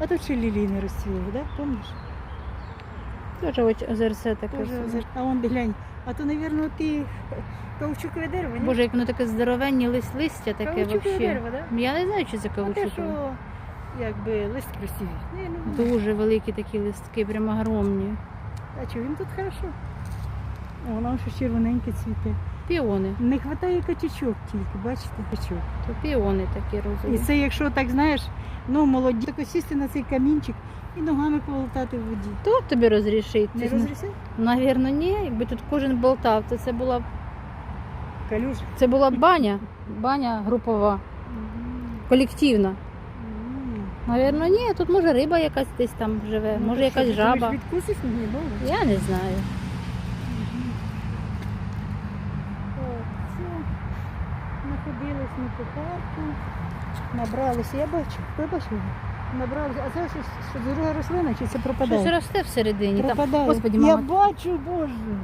А тут ще лілії не розцвіли, да? Помніш? Теж оч- озерце таке. Тоже озер- А вон глянь. А то, мабуть, ти каучукове дерево, ні? Боже, як воно таке здоровенні лист, листя таке каучукове дерево, да? Я не знаю, чи це А те, каучукове. що якби лист красивий. Ну. Дуже великі такі листки, прямо огромні. А що, він тут хорошо. О, воно ще червоненьке цвіте. Піони. Не вистачає качачок тільки, бачите? Качок. То піони такі І це якщо так знаєш, ну молоді, так сісти на цей камінчик і ногами поволтати в воді. Хто тобі розрішить? Не розрішив? Навірно, ні. Якби тут кожен болтав, то це була б це була б баня, баня групова, колективна. Навірно, ні. Тут може риба якась десь там живе, Ну, може якась жаба. Відкусиш мені. Я не знаю. Находились ми по парку, набралися, я бачу, ви бачили? Набралися, а це щось, що друга рослина, чи це пропадає? Щось росте всередині. Там, пропадає. мама. я бачу, боже.